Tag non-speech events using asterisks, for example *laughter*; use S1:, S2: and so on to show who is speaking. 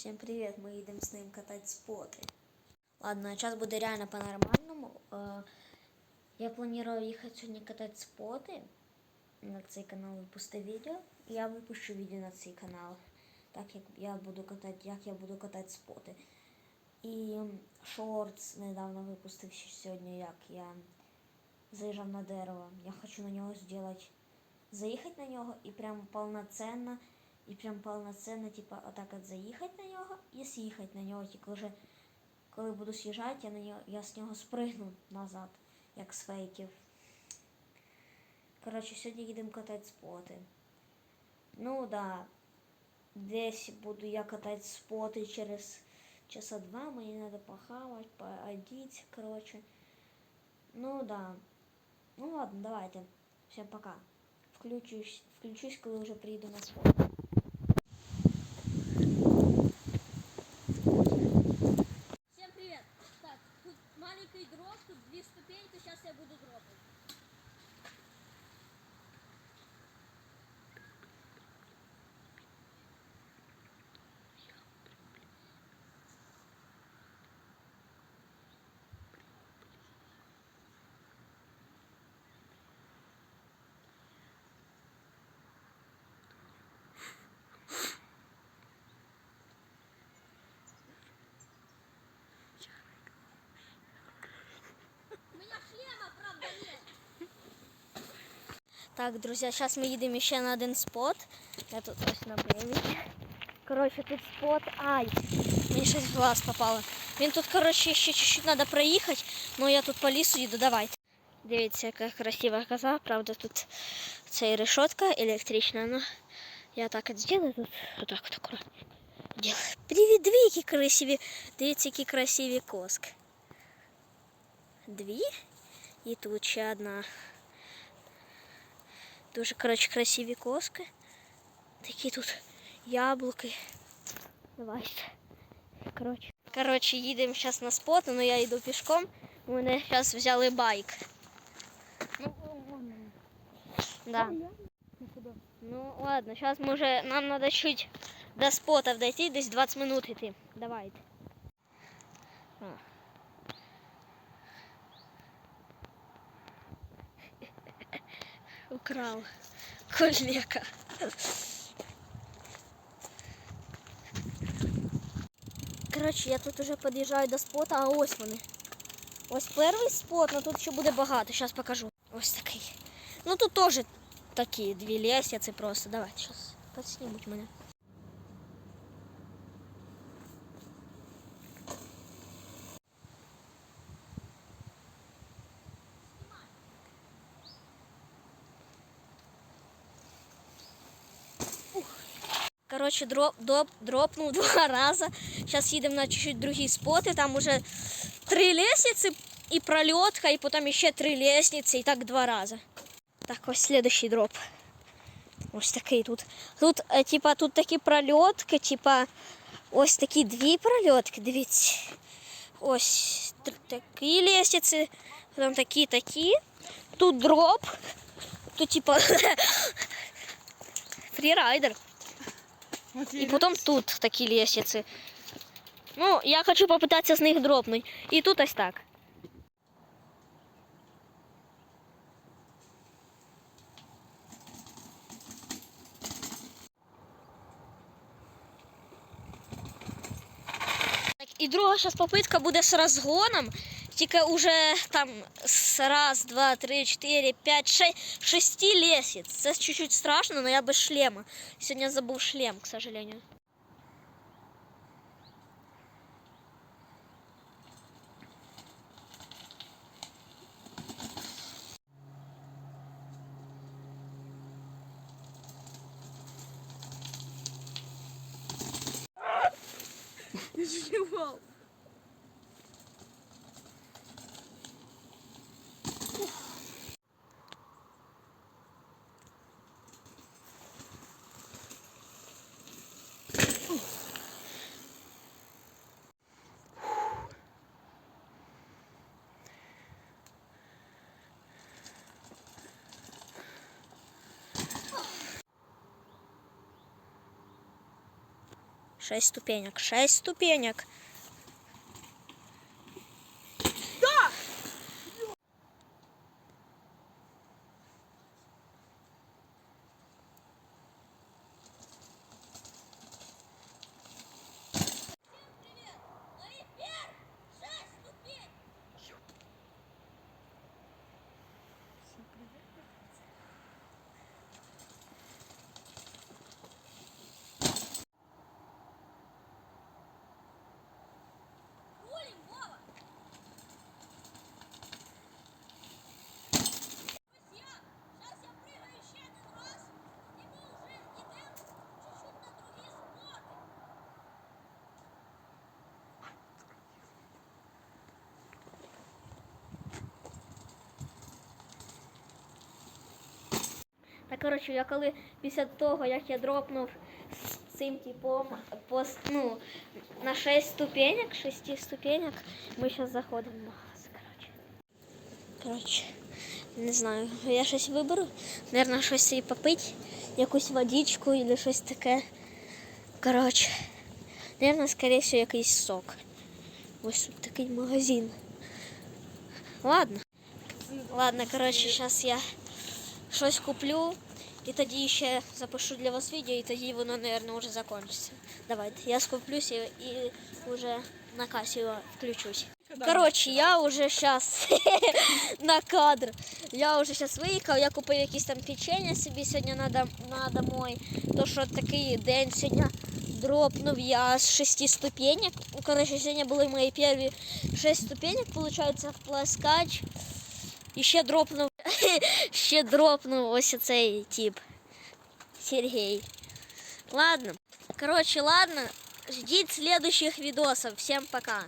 S1: Всем привет, мы едем с ним катать споты. Ладно, сейчас буде реально по-нормальному. Е, Я планував їхати сьогодні катати споти. На цей канал випустити відео. Я випущу відео на цей канал. Так як я буду катати, як я буду катати споти. І шортс недавно випустив сьогодні, як я заїжджав на дерево. Я хочу на нього зробити. Заїхати на нього і прям повноценно, і прям повноценно, типа, отак от заїхати на нього і з'їхати на нього. Тільки вже коли буду з'їжджати, я на нього, я з нього спригну назад, як з фейків. Коротше, сьогодні їдемо катати споти. Ну да. Десь буду я катати споти через часа два. Мені треба похавати, поодіть, коротше. Ну да. Ну ладно, давайте. Всем пока. Включусь, включусь, коли вже приїду на спот.
S2: Маленький дроп, тут две ступеньки, сейчас я буду дропать.
S1: Так, друзі, зараз ми їдемо ще на один спот. Я тут ось на привіті. Коротше, тут спот. Ай, мені щось в глаз попало. Він тут, коротше, ще чуть-чуть треба проїхати, але я тут по лісу їду, давайте. Дивіться, яка красива коза. Правда, тут це і решетка електрична, но я так от зроблю тут. Отак от акуратно. Делаю. Привіт, дві які красиві. Дивіться, які красиві коски. Дві. І тут ще одна. Дуже, коротше, красиві коски. Такі тут яблуки. Давайте. Коротше. Коротше, їдемо зараз на спот, але я йду пішком. У мене зараз взяли байк.
S2: Ну, вон
S1: Да. Ну ладно, зараз може нам треба чуть до спота дойти, десь 20 минут йти. Давайте. Украл коллега. Коротше, я тут уже під'їжджаю до спота, а ось вони. Ось перший спот, але тут ще буде багато. Зараз покажу. Ось такий. Ну тут теж такі дві лестниці просто. Давайте зараз підснімуть мене. Короче, дроп, доп, дропнув два *laughs* рази. Зараз їдемо на чуть-чуть другі споти. Там уже три лестниці і прольотка, і потім ще три лестниці, і так два рази. Так, ось следующий дроп. Ось такий тут. Тут, е, типа, тут такі прольотки, типа, ось такі дві прольотки, дивіться. Ось тр- такі лестниці, потім такі, такі. Тут дроп. Тут, типа, *laughs* фрірайдер. І потім тут такі лестниці. Ну, я хочу попитатися з них дропнути. І тут ось так. Так, і друга зараз попитка буде з розгоном. Тільки вже там з раз, два, три, чотири, п'ять, шесть, шести лестниць. Це чуть-чуть страшно, але я без шлема. Сьогодні я забув шлем, к сожалению.
S2: Чего?
S1: 6 ступенек. 6 ступенек.
S2: Привет! Лови вверх! Шесть ступень! Рулим, Вова! Друзья, сейчас я прыгаю еще один раз, и мы уже идем чуть-чуть на другие спорты.
S1: Та коротше, я коли після того, як я дропнув з цим типом по, с- ну, на 6 ступенек, 6 ступенек, ми зараз заходимо в магаз. Коротше. коротше, не знаю, я щось виберу. Наверно, щось собі попити, якусь водичку або щось таке. Коротше, наверно, скоріше всього, якийсь сок. Ось тут такий магазин. Ладно. Ладно, коротше, зараз я Щось куплю, і тоді ще запишу для вас відео, і тоді воно, мабуть, вже закінчиться. Давайте, я скуплюсь і, вже на касі включусь. Коротше, я вже зараз *laughs* на кадр. Я вже зараз виїхав, я купив якісь там печення собі сьогодні на, дом, на домой. То що такий день сьогодні дропнув я з шести ступенек. Ну, Коротше, сьогодні були мої перші шість ступенек, виходить, в пласкач. І ще дропнув, ще дропнув ось цей тип. Сергей. Ладно. Короче, ладно. Ждите следующих видосов. Всем пока.